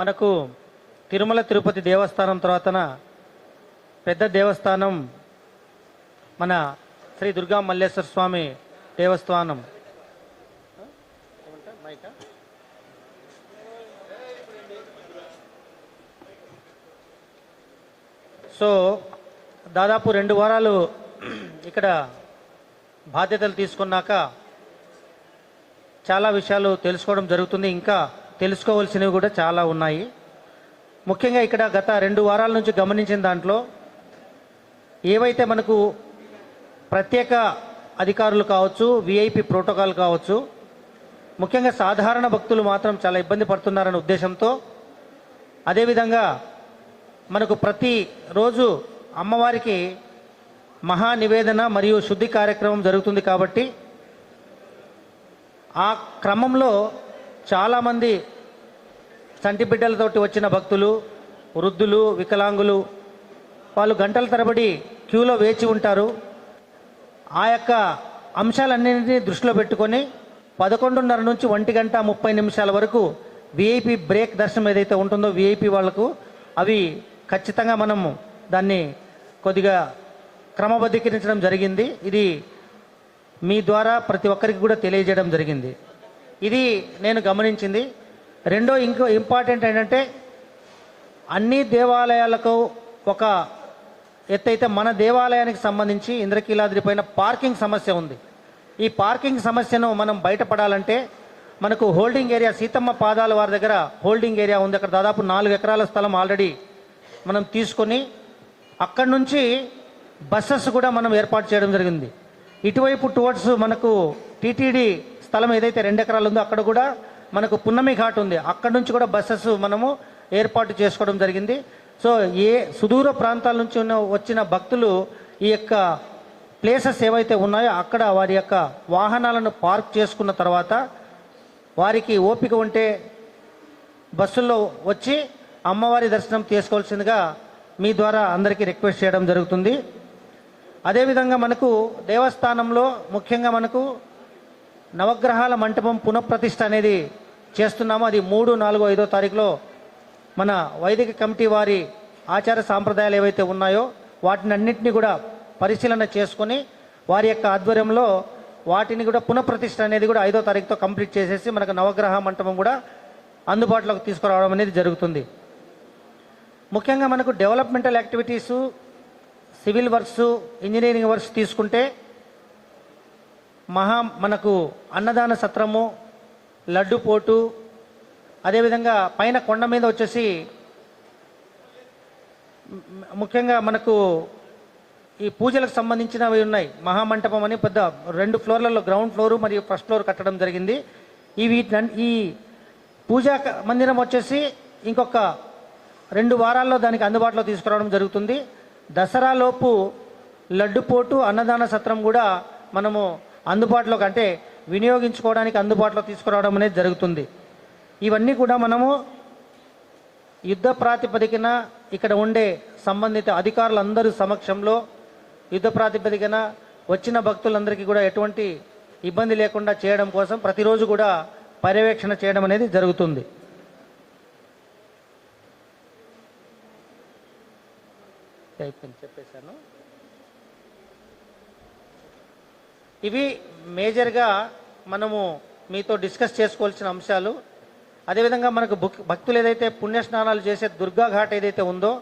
మనకు తిరుమల తిరుపతి దేవస్థానం తర్వాతన పెద్ద దేవస్థానం మన శ్రీ దుర్గా మల్లేశ్వర స్వామి దేవస్థానం. సో దాదాపు రెండు వారాలు ఇక్కడ బాధ్యతలు తీసుకున్నాక చాలా విషయాలు తెలుసుకోవడం జరుగుతుంది. ఇంకా తెలుసుకోవాల్సినవి కూడా చాలా ఉన్నాయి. ముఖ్యంగా ఇక్కడ గత రెండు వారాల నుంచి గమనించిన దాంట్లో ఏవైతే మనకు ప్రత్యేక అధికారులు కావచ్చు విఐపి ప్రోటోకాల్ కావచ్చు ముఖ్యంగా సాధారణ భక్తులు మాత్రం చాలా ఇబ్బంది పడుతున్నారనే ఉద్దేశంతో అదేవిధంగా మనకు ప్రతి రోజు అమ్మవారికి మహా నివేదన మరియు శుద్ధి కార్యక్రమం జరుగుతుంది కాబట్టి ఆ క్రమంలో చాలామంది చంటి బిడ్డలతోటి వచ్చిన భక్తులు వృద్ధులు వికలాంగులు వాళ్ళు గంటల తరబడి క్యూలో వేచి ఉంటారు. ఆ యొక్క అంశాలన్నింటినీ దృష్టిలో పెట్టుకొని పదకొండున్నర నుంచి ఒంటి గంట ముప్పై నిమిషాల వరకు విఐపి బ్రేక్ దర్శనం ఏదైతే ఉంటుందో విఐపి వాళ్ళకు అవి ఖచ్చితంగా మనము దాన్ని కొద్దిగా క్రమబద్ధీకరించడం జరిగింది. ఇది మీ ద్వారా ప్రతి ఒక్కరికి కూడా తెలియజేయడం జరిగింది. ఇది నేను గమనించింది. రెండో ఇంకో ఇంపార్టెంట్ ఏంటంటే అన్ని దేవాలయాలకు ఒక ఎత్తైతే మన దేవాలయానికి సంబంధించి ఇంద్రకీలాద్రి పైన పార్కింగ్ సమస్య ఉంది. ఈ పార్కింగ్ సమస్యను మనం బయటపడాలంటే మనకు హోల్డింగ్ ఏరియా సీతమ్మ పాదాల వారి దగ్గర హోల్డింగ్ ఏరియా ఉంది. అక్కడ దాదాపు నాలుగు ఎకరాల స్థలం ఆల్రెడీ మనం తీసుకొని అక్కడి నుంచి బస్సెస్ కూడా మనం ఏర్పాటు చేయడం జరిగింది. ఇటువైపు టువర్డ్స్ మనకు టీటీడీ స్థలం ఏదైతే రెండు ఎకరాలు ఉందో అక్కడ కూడా మనకు పున్నమి ఘాట్ ఉంది. అక్కడ నుంచి కూడా బస్సెస్ మనము ఏర్పాటు చేసుకోవడం జరిగింది. సో ఏ సుదూర ప్రాంతాల నుంచి ఉన్న వచ్చిన భక్తులు ఈ యొక్క ప్లేసెస్ ఏవైతే ఉన్నాయో అక్కడ వారి యొక్క వాహనాలను పార్క్ చేసుకున్న తర్వాత వారికి ఓపిక ఉంటే బస్సుల్లో వచ్చి అమ్మవారి దర్శనం చేసుకోవాల్సిందిగా మీ ద్వారా అందరికీ రిక్వెస్ట్ చేయడం జరుగుతుంది. అదేవిధంగా మనకు దేవస్థానంలో ముఖ్యంగా మనకు నవగ్రహాల మంటపం పునఃప్రతిష్ఠ అనేది చేస్తున్నాము అది మూడు నాలుగు ఐదో తారీఖులో మన వైదిక కమిటీ వారి ఆచార సాంప్రదాయాలు ఏవైతే ఉన్నాయో వాటిని అన్నింటినీ కూడా పరిశీలన చేసుకొని వారి యొక్క ఆధ్వర్యంలో వాటిని కూడా పునఃప్రతిష్ఠ అనేది కూడా ఐదో తారీఖుతో కంప్లీట్ చేసేసి మనకు నవగ్రహ మంటపం కూడా అందుబాటులోకి తీసుకురావడం అనేది జరుగుతుంది. ముఖ్యంగా మనకు developmental activities civil works engineering works తీసుకుంటే మహా మనకు అన్నదాన సత్రము లడ్డు పోటు అదేవిధంగా పైన కొండ మీద వచ్చేసి ముఖ్యంగా మనకు ఈ పూజలకు సంబంధించినవి ఉన్నాయి. మహామంటపం అని పెద్ద రెండు ఫ్లోర్లలో గ్రౌండ్ ఫ్లోర్ మరియు ఫస్ట్ ఫ్లోర్ కట్టడం జరిగింది. ఈ వీటి ఈ పూజా మందిరం వచ్చేసి ఇంకొక రెండు వారాల్లో దానికి అందుబాటులో తీసుకురావడం జరుగుతుంది. దసరాలోపు లడ్డుపోటు అన్నదాన సత్రం కూడా మనము అందుబాటులోకి అంటే వినియోగించుకోవడానికి అందుబాటులో తీసుకురావడం అనేది జరుగుతుంది. ఇవన్నీ కూడా మనము యుద్ధ ప్రాతిపదికన ఇక్కడ ఉండే సంబంధిత అధికారులందరి సమక్షంలో యుద్ధ ప్రాతిపదికన వచ్చిన భక్తులందరికీ కూడా ఎటువంటి ఇబ్బంది లేకుండా చేయడం కోసం ప్రతిరోజు కూడా పర్యవేక్షణ చేయడం అనేది జరుగుతుంది. చెప్పేశాను. ఇవి మేజర్గా మనము మీతో డిస్కస్ చేసుకోవాల్సిన అంశాలు. అదేవిధంగా మనకు భక్తులు ఏదైతే పుణ్యస్నానాలు చేసే దుర్గా ఘాట్ ఏదైతే ఉందో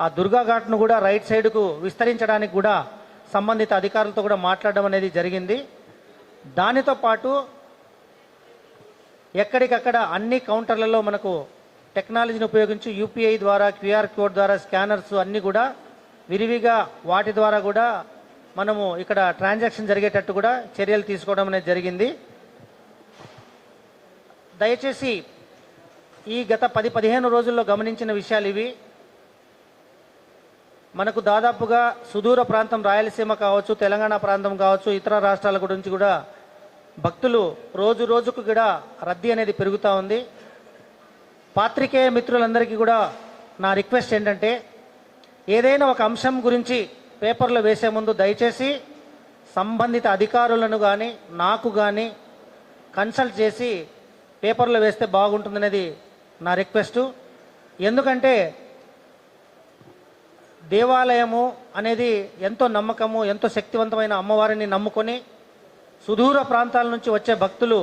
ఆ దుర్గా ఘాట్ను కూడా రైట్ సైడ్కు విస్తరించడానికి కూడా సంబంధిత అధికారులతో కూడా మాట్లాడడం అనేది జరిగింది. దానితో పాటు ఎక్కడికక్కడ అన్ని కౌంటర్లలో మనకు టెక్నాలజీని ఉపయోగించి యూపీఐ ద్వారా క్యూఆర్ కోడ్ ద్వారా స్కానర్స్ అన్నీ కూడా విరివిగా వాటి ద్వారా కూడా మనము ఇక్కడ ట్రాన్సాక్షన్ జరిగేటట్టు కూడా చర్యలు తీసుకోవడం అనేది జరిగింది. దయచేసి ఈ గత పది పదిహేను రోజుల్లో గమనించిన విషయాలు ఇవి. మనకు దాదాపుగా సుదూర ప్రాంతం రాయలసీమ కావచ్చు తెలంగాణ ప్రాంతం కావచ్చు ఇతర రాష్ట్రాల గురించి కూడా భక్తులు రోజు రోజుకు కూడా రద్దీ అనేది పెరుగుతూ ఉంది. పాత్రికేయ మిత్రులందరికీ కూడా నా రిక్వెస్ట్ ఏంటంటే ఏదైనా ఒక అంశం గురించి పేపర్లో వేసే ముందు దయచేసి సంబంధిత అధికారులను కానీ నాకు కానీ కన్సల్ట్ చేసి పేపర్లో వేస్తే బాగుంటుందనేది నా రిక్వెస్టు. ఎందుకంటే దేవాలయము అనేది ఎంతో నమ్మకము ఎంతో శక్తివంతమైన అమ్మవారిని నమ్ముకొని సుదూర ప్రాంతాల నుంచి వచ్చే భక్తులు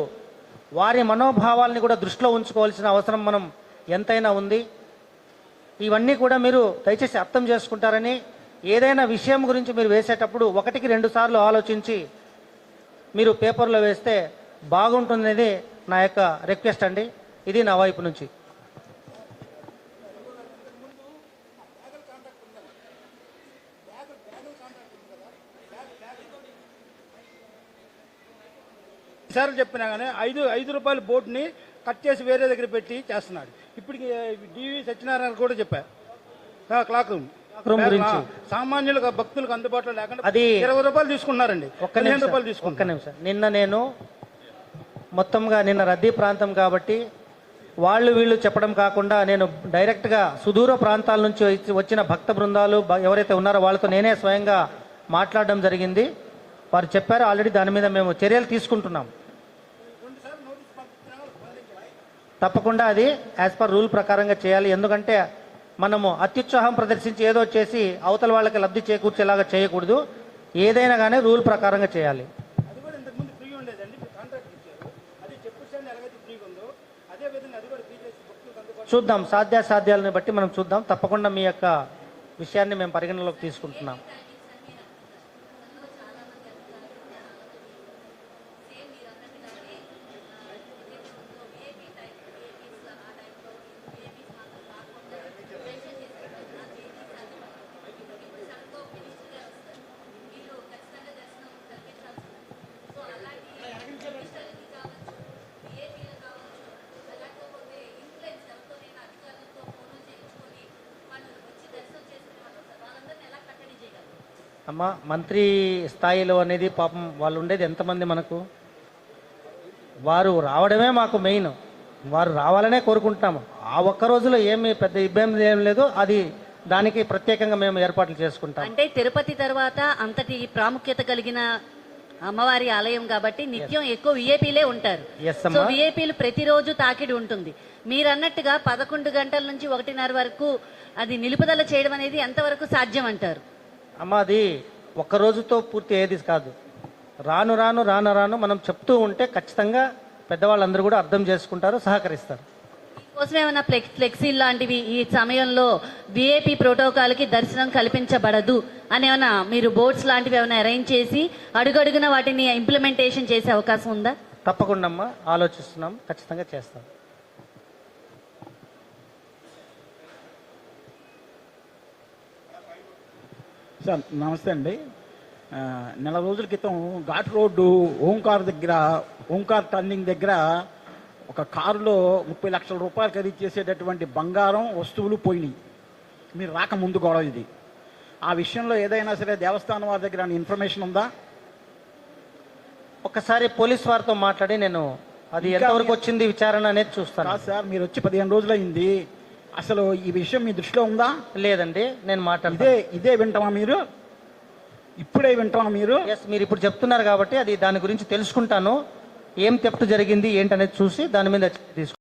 వారి మనోభావాల్ని కూడా దృష్టిలో ఉంచుకోవాల్సిన అవసరం మనం ఎంతైనా ఉంది. ఇవన్నీ కూడా మీరు దయచేసి అర్థం చేసుకుంటారని ఏదైనా విషయం గురించి మీరు వేసేటప్పుడు ఒకటికి రెండు సార్లు ఆలోచించి మీరు పేపర్లో వేస్తే బాగుంటుందనేది నా యొక్క రిక్వెస్ట్ అండి. ఇది నా వైపు నుంచి. సార్లు చెప్పినా కానీ ఐదు ఐదు రూపాయల బోట్ని కట్ చేసి వేరే దగ్గర పెట్టి చేస్తున్నాడు. ఇప్పటికి డివి సత్యనారాయణ కూడా చెప్పా క్లాక్ రూమ్. గురించి. ఆ, సామాన్యులకు భక్తులకు అందుబాటులో లేకుండా అది- ఇరవై రూపాయలు తీసుకున్నారండి. ఒక్క నిమిషం రూపాయలు ఒక్క తీసుకున్నారు నిమిషం. నిన్న నేను మొత్తంగా నిన్న రద్దీ ప్రాంతం కాబట్టి వాళ్ళు వీళ్ళు చెప్పడం కాకుండా నేను డైరెక్ట్గా సుదూర ప్రాంతాల నుంచి వచ్చి- వచ్చిన భక్త బృందాలు బ- ఎవరైతే ఉన్నారో వాళ్ళతో నేనే స్వయంగా మాట్లాడడం జరిగింది. వారు చెప్పారు ఆల్రెడీ దాని మీద మేము చర్యలు తీసుకుంటున్నాం. తప్పకుండా అది యాజ్ పర్ రూల్ ప్రకారంగా చేయాలి. ఎందుకంటే మనము అత్యుత్సాహం ప్రదర్శించి ఏదో చేసి అవతల వాళ్ళకి లబ్ధి చేకూర్చేలాగా చేయకూడదు. ఏదైనా కానీ రూల్ ప్రకారంగా చేయాలి. చూద్దాం. సాధ్యాసాధ్యాలను బట్టి మనం చూద్దాం. తప్పకుండా మీ యొక్క విషయాన్ని మేము పరిగణలోకి తీసుకుంటున్నాం. అమ్మ మంత్రి స్థాయిలో అనేది పాపం వాళ్ళు ఉండేది ఎంతమంది మనకు? వారు రావడమే మాకు మెయిన్ వారు రావాలనే కోరుకుంటున్నాము. ఆ ఒక్క రోజులో ఏమి పెద్ద ఇబ్బంది ఏం లేదు. అది దానికి ప్రత్యేకంగా మేము ఏర్పాట్లు చేసుకుంటాం. అంటే తిరుపతి తర్వాత అంతటి ప్రాముఖ్యత కలిగిన అమ్మవారి ఆలయం కాబట్టి నిత్యం ఎక్కువ విఐపీలే ఉంటారు. Yes, so. విఐపీలు ప్రతిరోజు తాకిడి ఉంటుంది. మీరు అన్నట్టుగా పదకొండు గంటల నుంచి ఒకటిన్నర వరకు అది నిలుపుదల చేయడం అనేది ఎంతవరకు సాధ్యం అంటారు? అమ్మ అది రోజుతో పూర్తి ఏది కాదు. రాను రాను రాను రాను మనం చెప్తూ ఉంటే ఖచ్చితంగా పెద్దవాళ్ళందరూ కూడా అర్థం చేసుకుంటారు సహకరిస్తారు. కోసం ఏమైనా ఫ్లెక్స్ ఫ్లెక్సీ లాంటివి ఈ సమయంలో విఐపి ప్రోటోకాల్కి దర్శనం కల్పించబడదు అని ఏమైనా మీరు బోర్డ్స్ లాంటివి ఏమైనా అరేంజ్ చేసి అడుగడుగున వాటిని ఇంప్లిమెంటేషన్ చేసే అవకాశం ఉందా? తప్పకుండా అమ్మా ఆలోచిస్తున్నాం ఖచ్చితంగా చేస్తాం. సార్ నమస్తే అండి. నెల రోజుల క్రితం ఘాట్ రోడ్డు ఓంకార్ దగ్గర ఓంకార్ టర్నింగ్ దగ్గర ఒక కారులో ముప్పై లక్షల రూపాయలు ఖరీదు చేసేటటువంటి బంగారం వస్తువులు పోయినాయి. మీరు రాక ముందు గొడవ ఇది. ఆ విషయంలో ఏదైనా సరే దేవస్థానం వారి దగ్గర ఇన్ఫర్మేషన్ ఉందా? ఒక్కసారి పోలీస్ వారితో మాట్లాడి నేను అది ఎంతవరకు వచ్చింది విచారణ అనేది చూస్తాను. సార్ మీరు వచ్చి పదిహేను రోజులైంది. అసలు ఈ విషయం మీ దృష్టిలో ఉందా? లేదండి నేను మాట్లాడితే ఇదే ఇదే వింటామా మీరు? ఇప్పుడే వింటామా మీరు? ఎస్ మీరు ఇప్పుడు చెప్తున్నారు కాబట్టి అది దాని గురించి తెలుసుకుంటాను. ఏం తెప్ట్ జరిగింది ఏంటనేది చూసి దాని మీద తీసుకుంటాను